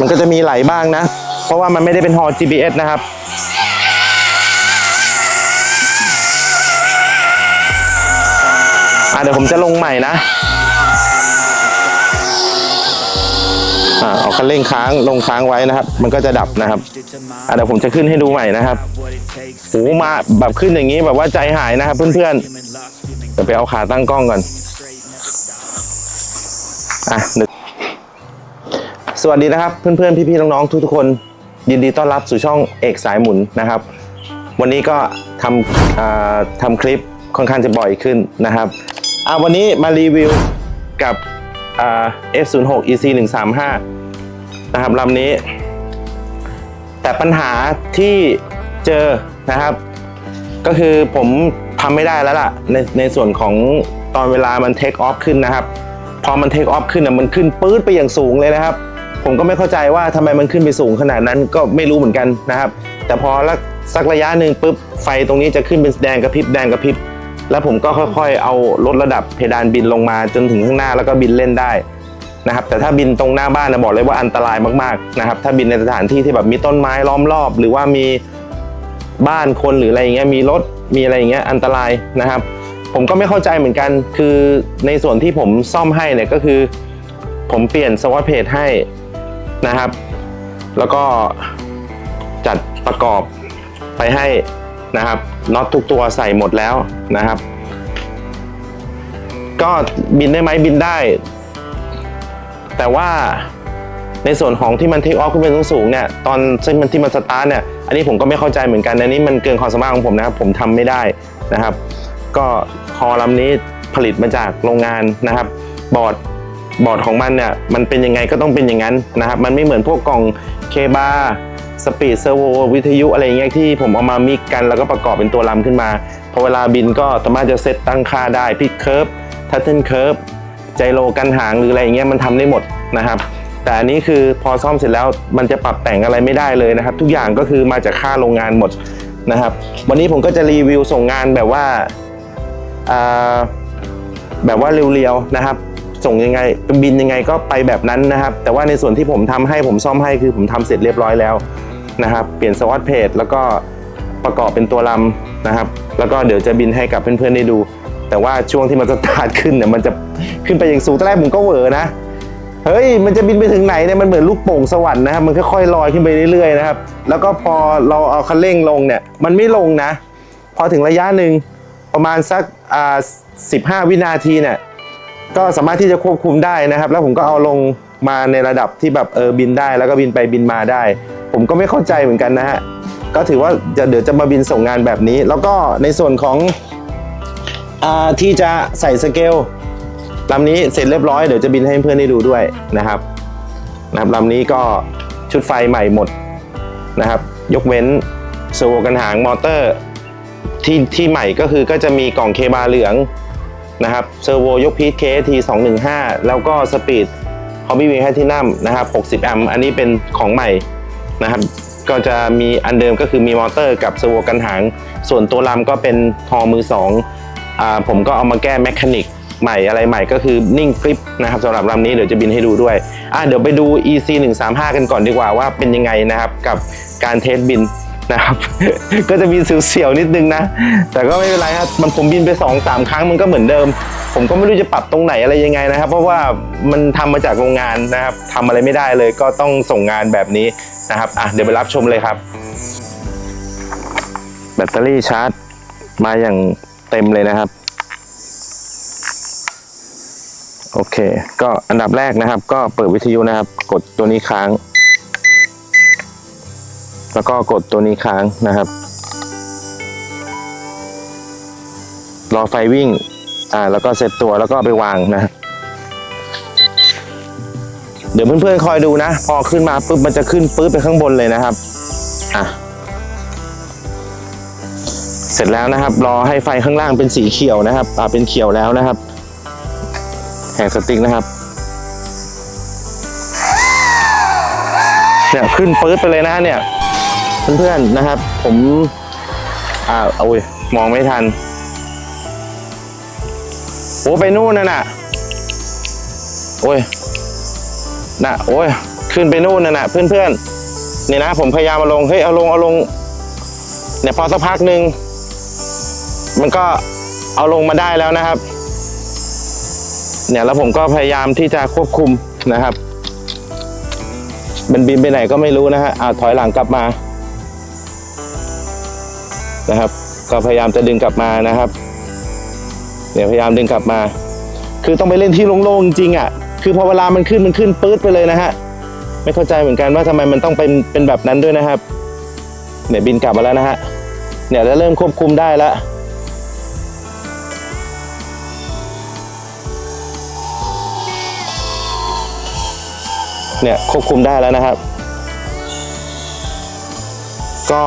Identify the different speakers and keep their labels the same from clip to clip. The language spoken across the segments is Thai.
Speaker 1: มันก็จะมีไหลบ้างนะ เพราะว่ามันไม่ได้เป็นฮอ GPS นะครับเดี๋ยวผมจะลงใหม่นะอ่าเอาคันเร่งค้างลงค้างไว้นะครับ มันก็จะดับนะครับเดี๋ยวผมจะขึ้นให้ดูใหม่นะครับโอ้มาแบบขึ้นอย่างนี้แบบว่าใจหายนะครับ เพื่อนๆเดี๋ยวไปเอาขาตั้งกล้องก่อน อะนึก สวัสดีนะครับเพื่อนๆพี่ๆน้องๆทุกๆคน ยินดีต้อนรับสู่ช่องเอกสายหมุนนะครับ วันนี้ก็ทำอ่าทำคลิปค่อนข้างจะบ่อยขึ้นนะครับอ่าวันนี้มารีวิวกับอ่า F06 EC 135นะครับลำนี้ แต่ปัญหาที่เจอนะครับ ก็คือผมทำไม่ได้แล้วล่ะ ในในส่วนของตอนเวลามันเทคออฟขึ้นนะครับ พอมันเทคออฟขึ้นน่ะมันขึ้นปื๊ดไปอย่างสูงเลยนะครับ ผมก็ไม่เข้าใจว่าทำไมมันขึ้นไปสูงขนาดนั้นก็ไม่รู้เหมือนกันนะครับ แต่พอลสักระยะหนึ่งปุ๊บไฟตรงนี้จะขึ้นเป็นแดงกระพริบแดงกระพริบแล้วผมก็ค่อยๆ เอาลดระดับเพดานบินลงมาจนถึงข้างหน้าแล้วก็บินเล่นได้นะครับ แต่ถ้าบินตรงหน้าบ้านนะบอกเลยว่าอันตรายมากๆนะครับ ถ้าบินในสถานที่ที่แบบมีต้นไม้ล้อมรอบ หรือว่ามีบ้านคนหรืออะไรอย่างเงี้ยมีรถมีอะไรอย่างเงี้ยอันตรายนะครับ ผมก็ไม่เข้าใจเหมือนกัน คือในส่วนที่ผมซ่อมให้เนี่ยก็คือ ผมเปลี่ยนสวอตเพจให้ นะครับ แล้วก็จัดประกอบไปให้นะครับน็อตทุกตัวใส่หมดแล้วนะครับ ก็บินได้ไหมบินได้ แต่ว่าในส่วนของที่มันเทคออฟขึ้นไปสูงๆเนี่ยตอนซึ่งมันที่มันสตาร์ทเนี่ยอันนี้ผมก็ไม่เข้าใจเหมือนกันอันนี้มันเกินความสามารถของผมนะครับ ผมทำไม่ได้นะครับ ก็ฮอลำนี้ผลิตมาจากโรงงานนะครับ บอร์ด บอร์ดของมันเนี่ยมันเป็นยังไงก็ต้องเป็นอย่างนั้นนะครับมันไม่เหมือนพวกกล่องเคบาสปีดเซอร์โววิทยุอะไรอย่างเงี้ยที่ผมเอามามิกกันแล้วก็ประกอบเป็นตัวลำขึ้นมาพอเวลาบินก็สามารถจะเซตตั้งค่าได้พิกเคิร์ฟทัตเทิลเคิร์ฟใจโลกันหางหรืออะไรอย่างเงี้ยมันทำได้หมดนะครับ แต่อันนี้คือพอซ่อมเสร็จแล้วมันจะปรับแต่งอะไรไม่ได้เลยนะครับ ทุกอย่างก็คือมาจากค่าโรงงานหมดนะครับ วันนี้ผมก็จะรีวิวส่งงานแบบว่าอ่าแบบว่าเรียวๆนะครับ ส่งยังไงบินยังไงก็ไปแบบนั้นนะครับ แต่ว่าในส่วนที่ผมทำให้ผมซ่อมให้คือผมทำเสร็จเรียบร้อยแล้วนะครับ เปลี่ยนสวอตเพจแล้วก็ประกอบเป็นตัวลำนะครับ แล้วก็เดี๋ยวจะบินให้กับเพื่อนๆได้ดู แต่ว่าช่วงที่มันสตาร์ทขึ้นเนี่ยมันจะขึ้นไปอย่างสูงตอนแรกผมก็เหวอนะเฮ้ยมันจะบินไปถึงไหนเนี่ยมันเหมือนลูกโป่งสวรรค์นะครับมันค่อยๆลอยขึ้นไปเรื่อยๆนะครับ แล้วก็พอเราเอาคันเร่งลงเนี่ยมันไม่ลงนะ พอถึงระยะหนึ่งประมาณสักอ่าสิบห้าวินาทีเนี่ย ก็สามารถที่จะควบคุมได้นะครับ แล้วผมก็เอาลงมาในระดับที่แบบเออบินได้ แล้วก็บินไปบินมาได้ ผมก็ไม่เข้าใจเหมือนกันนะฮะก็ถือว่าจะเดี๋ยวจะมาบินส่งงานแบบนี้ แล้วก็ในส่วนของอ่าที่จะใส่สเกลลำนี้เสร็จเรียบร้อยเดี๋ยวจะบินให้เพื่อนได้ดูด้วยนะครับนะครับลำนี้ก็ชุดไฟใหม่หมดนะครับ ยกเว้นเซอร์โวกันหางมอเตอร์ที่ที่ใหม่ก็คือก็จะมีกล่องเคบาเหลือง นะครับเซอร์โวยกพีทเคที215แล้วก็สปีดฮอบบี้วีแพทินัมนะครับ60แอมป์อันนี้เป็นของใหม่นะครับก็จะมีอันเดิมก็คือมีมอเตอร์กับเซอร์โวกันหาง ส่วนตัวลำก็เป็นทอมือสองอ่าผมก็เอามาแก้แมคานิกใหม่อะไรใหม่ก็คือนิ่งกริปนะครับสำหรับลำนี้เดี๋ยวจะบินให้ดูด้วยอะเดี๋ยวไปดู EC 135กันก่อนดีกว่าว่าเป็นยังไงนะครับกับการเทสบิน นะครับ ก็จะมีเสียวๆนิดนึงนะ แต่ก็ไม่เป็นไรครับมันผมบินไป2อสามครั้งมันก็เหมือนเดิม ผมก็ไม่รู้จะปรับตรงไหนอะไรยังไงนะครับ เพราะว่ามันทำมาจากโรงงานนะครับทำอะไรไม่ได้เลยก็ต้องส่งงานแบบนี้นะครับอะเดี๋ยวไปรับชมเลยครับ แบตเตอรี่ชาร์จ มาอย่างเต็มเลยนะครับโอเค ก็อันดับแรกนะครับ ก็เปิดวิทยุนะครับ กดตัวนี้ค้าง แล้วก็กดตัวนี้ค้างนะครับ รอไฟวิ่ง อ่า แล้วก็เซตตัวแล้วก็ไปวางนะ เดี๋ยวเพื่อนๆคอยดูนะ พอขึ้นมาปุ๊บมันจะขึ้นปื๊ดไปข้างบนเลยนะครับ อะ เสร็จแล้วนะครับ รอให้ไฟข้างล่างเป็นสีเขียวนะครับ อ่า เป็นเขียวแล้วนะครับ แหกสติ๊กนะครับเนี่ยขึ้นปื๊ดไปเลยนะเนี่ย เพื่อนๆนะครับ ผมอ่าโอ้ยมองไม่ทันโอ้ไปนู่นน่ะน่ะโอ้ยน่ะโอ้ยขึ้นไปนู่นน่ะนะเพื่อนๆเนี่ยนะผมพยายามเอาลงเฮ้ยเอาลงเอาลงเนี่ยพอสักพักหนึ่งมันก็เอาลงมาได้แล้วนะครับ เนี่ยแล้วผมก็พยายามที่จะควบคุมนะครับมันบินไปไหนก็ไม่รู้นะฮะอ่าถอยหลังกลับมา นะครับ ก็พยายามจะดึงกลับมานะครับเนี่ยพยายามดึงกลับมา คือต้องไปเล่นที่โล่งๆจริงๆอะ คือพอเวลามันขึ้นมันขึ้นปื๊ดไปเลยนะฮะไม่เข้าใจเหมือนกันว่าทำไมมันต้องเป็นเป็นแบบนั้นด้วยนะครับเนี่ยบินกลับมาแล้วนะฮะเนี่ยแล้วเริ่มควบคุมได้แล้วเนี่ยควบคุมได้แล้วนะครับ ก็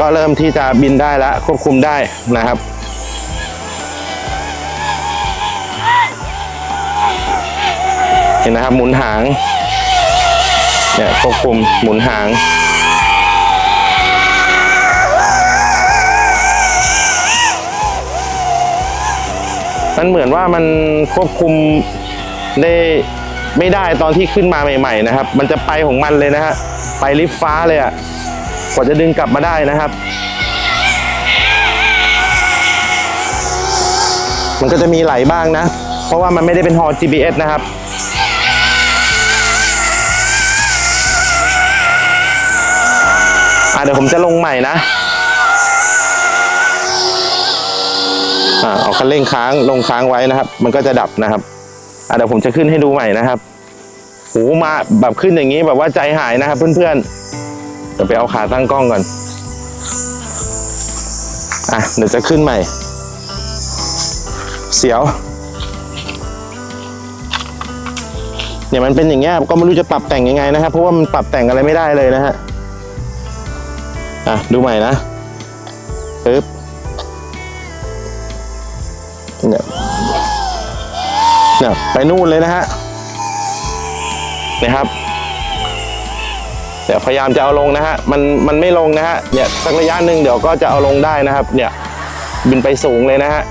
Speaker 1: ก็เริ่มที่จะบินได้แล้วควบคุมได้นะครับเห็นนะครับหมุนหางเนี่ยควบคุมหมุนหาง มันเหมือนว่ามันควบคุมได้ไม่ได้ตอนที่ขึ้นมาใหม่ ๆ นะครับ มันจะไปของมันเลยนะฮะไปลิฟฟ้าเลยอะ่ะ ว่าจะดึงกลับมาได้นะครับ มันก็จะมีไหลบ้างนะ เพราะว่ามันไม่ได้เป็นฮอ GPS นะครับอะเดี๋ยวผมจะลงใหม่นะอ่าเอาคันเร่งค้างลงค้างไว้นะครับ มันก็จะดับนะครับอะเดี๋ยวผมจะขึ้นให้ดูใหม่นะครับโหมาแบบขึ้นอย่างนี้แบบว่าใจหายนะครับเพื่อนๆ ดี๋ยวไปเอาขาตั้งกล้องก่อน อะ เดี๋ยวจะขึ้นใหม่ เสียว เนี่ยมันเป็นอย่างเงี้ยก็ไม่รู้จะปรับแต่งยังไงนะครับ เพราะว่ามันปรับแต่งอะไรไม่ได้เลยนะฮะ อะ ดูใหม่นะปึ๊บเนี่ยเนี่ยไปนู่นเลยนะฮะเนี่ยครับ เดี๋ยวพยายามจะเอาลงนะฮะมันมันไม่ลงนะฮะเนี่ยสักระยะหนึ่งเดี๋ยวก็จะเอาลงได้นะครับ เนี่ยบินไปสูงเลยนะฮะ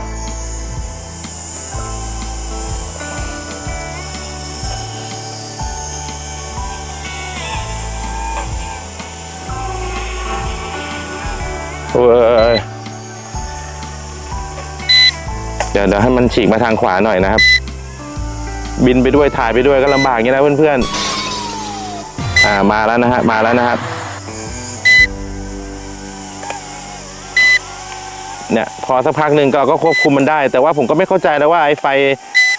Speaker 1: โอ้ยเดี๋ยวเดี๋ยวให้มันฉีกมาทางขวาหน่อยนะครับ บินไปด้วยถ่ายไปด้วยก็ลำบากอย่างนี้นะเพื่อนๆ อ่ามาแล้วนะฮะมาแล้วนะครับเนี่ยพอสักพักหนึ่งก็ก็ควบคุมมันได้ แต่ว่าผมก็ไม่เข้าใจนะว่าไอ้ไฟ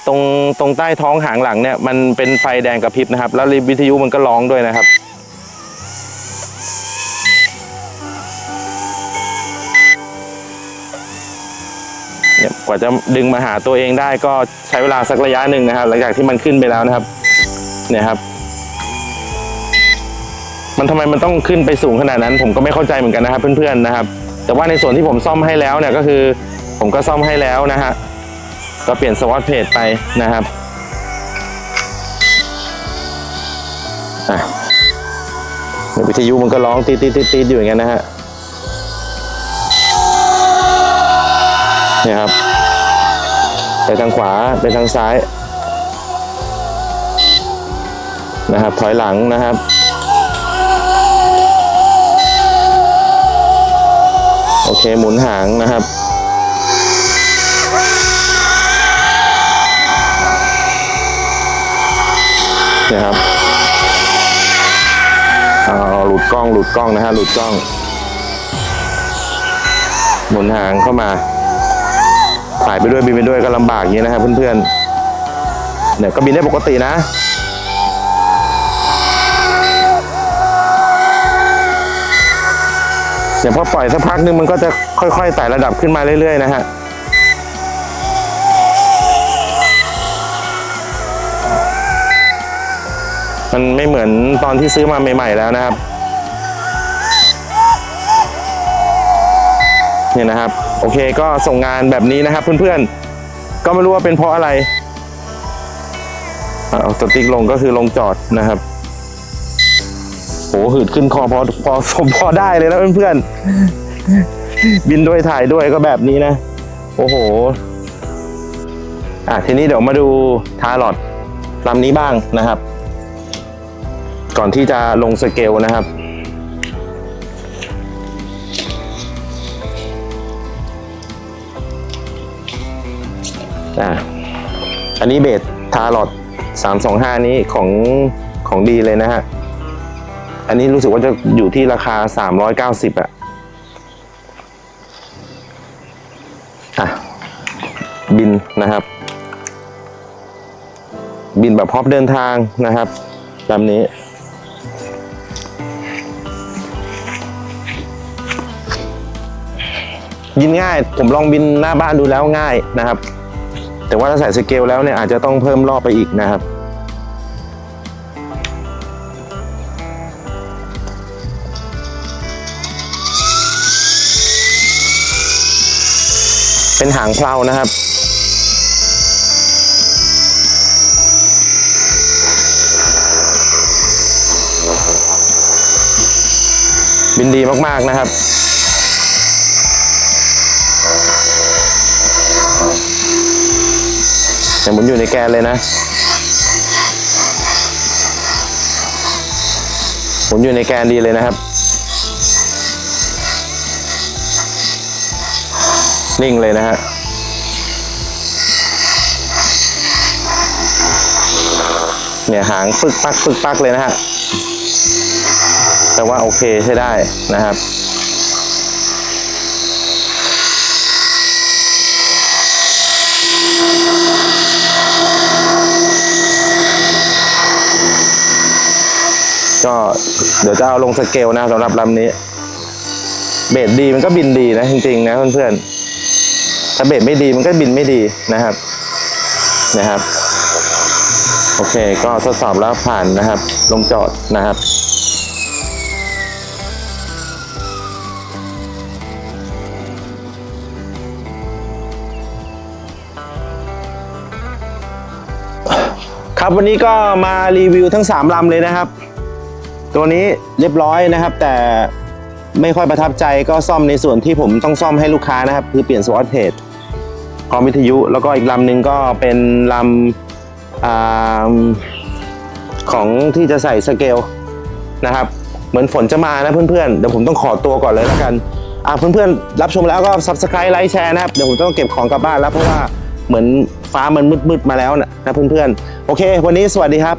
Speaker 1: ตรงตรงใต้ท้องหางหลังเนี่ยมันเป็นไฟแดงกระพริบนะครับ แล้ววิทยุมันก็ร้องด้วยนะครับเนี่ยกว่าจะดึงมาหาตัวเองได้ก็ใช้เวลาสักระยะหนึ่งนะครับ หลังจากที่มันขึ้นไปแล้วนะครับ เนี่ยครับ มันทำไมมันต้องขึ้นไปสูงขนาดนั้น ผมก็ไม่เข้าใจเหมือนกันนะครับ เพื่อนๆนะครับ แต่ว่าในส่วนที่ผมซ่อมให้แล้วเนี่ยก็คือ ผมก็ซ่อมให้แล้วนะฮะก็เปลี่ยนสวอตเพจไปนะครับอะเนี่ยวิทยุมันก็ร้องตีดตีดตีดตีดอยู่อย่างเงี้ยนะฮะเนี่ยครับ ไปทางขวาไปทางซ้าย นะครับ ถอยหลังนะครับ หมุนหางนะครับ เนี่ยครับเอาหลุดกล้องหลุดกล้องนะฮะหลุดกล้อง หมุนหางเข้ามาถ่ายไปด้วยบินไปด้วยก็ลำบากอย่างนี้นะครับเพื่อนๆเนี่ยก็บินได้ปกตินะ เดี๋ยวพอปล่อยสักพักนึงมันก็จะค่อยๆไต่ระดับขึ้นมาเรื่อยๆนะฮะมันไม่เหมือนตอนที่ซื้อมาใหม่ๆแล้วนะครับ เนี่ยนะครับ โอเคก็ส่งงานแบบนี้นะครับเพื่อนๆ ก็ไม่รู้ว่าเป็นเพราะอะไรอะเอาสติ๊กลงก็คือลงจอดนะครับ โหหืดขึ้นคอพอพอพอพอได้เลยนะเพื่อนๆบินด้วยถ่ายด้วยก็แบบนี้นะ โอ้โห อะทีนี้เดี๋ยวมาดูทาร์ลอดลำนี้บ้างนะครับ ก่อนที่จะลงสเกลนะครับอ่าอันนี้เบสทาร์ลอด325 นี้ของของดีเลยนะฮะ อันนี้รู้สึกว่าจะอยู่ที่ราคา390อะอะ บินนะครับ บินแบบพร้อมเดินทางนะครับลำนี้บินง่าย ผมลองบินหน้าบ้านดูแล้วง่ายนะครับ แต่ว่าถ้าใส่สเกลแล้วเนี่ยอาจจะต้องเพิ่มรอบไปอีกนะครับ เป็นหางเพลานะครับบินดีมากๆนะครับ แต่หมุนอยู่ในแกนเลยนะหมุนอยู่ในแกนดีเลยนะครับ นิ่งเลยนะฮะเนี่ยหางปึกปักปึกปักเลยนะฮะแต่ว่าโอเคใช้ได้นะครับก็เดี๋ยวจะเอาลงสเกลนะสำหรับลำนี้ เบสดีมันก็บินดีนะจริงๆนะเพื่อนๆ ถ้าเบสไม่ดีมันก็บินไม่ดีนะครับนะครับ โอเค ก็ทดสอบแล้วผ่านนะครับ ลงจอดนะครับครับวันนี้ก็มารีวิวทั้ง 3ลำเลยนะครับ ตัวนี้เรียบร้อยนะครับ แต่ไม่ค่อยประทับใจก็ซ่อมในส่วนที่ผมต้องซ่อมให้ลูกค้านะครับ คือเปลี่ยนสวอตเพจ คอมวิทยุ แล้วก็อีกลำหนึ่งก็เป็นลำอของที่จะใส่สเกลนะครับ เหมือนฝนจะมานะเพื่อนๆ เดี๋ยวผมต้องขอตัวก่อนเลยแล้วกันอ่าเพื่อนๆ รับชมแล้วก็ subscribe ไลค์แชร์นะครับ เดี๋ยวผมต้องเก็บของกลับบ้านแล้วเพราะว่าเหมือนฟ้ามันมืดๆมาแล้วนะนะเพื่อนๆ โอเค วันนี้สวัสดีครับ